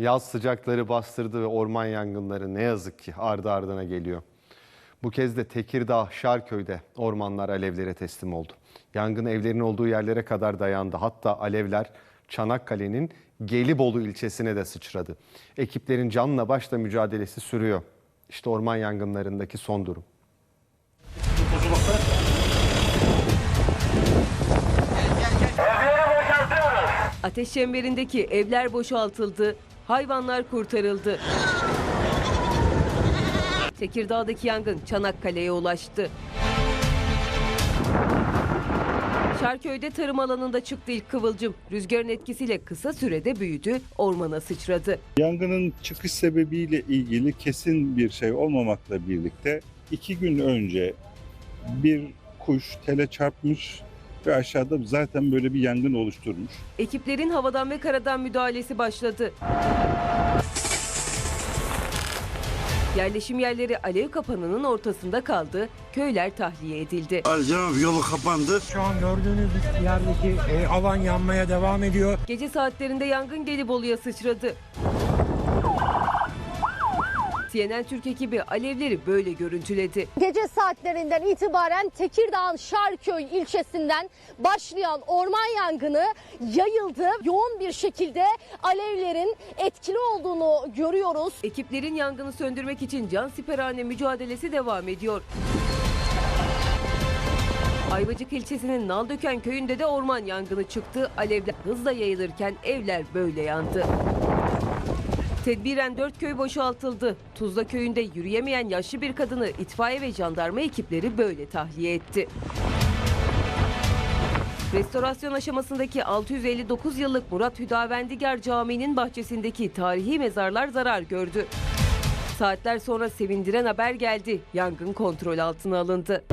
Yaz sıcakları bastırdı ve orman yangınları ne yazık ki ardı ardına geliyor. Bu kez de Tekirdağ, Şarköy'de ormanlar alevlere teslim oldu. Yangın evlerin olduğu yerlere kadar dayandı. Hatta alevler Çanakkale'nin Gelibolu ilçesine de sıçradı. Ekiplerin canla başla mücadelesi sürüyor. İşte orman yangınlarındaki son durum. Ateş çemberindeki evler boşaltıldı, hayvanlar kurtarıldı. Tekirdağ'daki yangın Çanakkale'ye ulaştı. Şarköy'de tarım alanında çıktı ilk kıvılcım. Rüzgarın etkisiyle kısa sürede büyüdü, ormana sıçradı. Yangının çıkış sebebiyle ilgili kesin bir şey olmamakla birlikte iki gün önce bir kuş tele çarpmış ve aşağıda zaten böyle bir yangın oluşturmuş. Ekiplerin havadan ve karadan müdahalesi başladı. Yerleşim yerleri alev kapanının ortasında kaldı, köyler tahliye edildi. Ayrıca yolu kapandı. Şu an gördüğünüz yerdeki e, alan yanmaya devam ediyor. Gece saatlerinde yangın Gelibolu'ya sıçradı. CNN Türk ekibi alevleri böyle görüntüledi. Gece saatlerinden itibaren Tekirdağ'ın Şarköy ilçesinden başlayan orman yangını yayıldı. Yoğun bir şekilde alevlerin etkili olduğunu görüyoruz. Ekiplerin yangını söndürmek için can siperhane mücadelesi devam ediyor. Ayvacık ilçesinin Naldöken köyünde de orman yangını çıktı. Alevler hızla yayılırken evler böyle yandı. Tedbiren dört köy boşaltıldı. Tuzla köyünde yürüyemeyen yaşlı bir kadını itfaiye ve jandarma ekipleri böyle tahliye etti. Restorasyon aşamasındaki 659 yıllık Murat Hüdavendigar Camii'nin bahçesindeki tarihi mezarlar zarar gördü. Saatler sonra sevindiren haber geldi. Yangın kontrol altına alındı.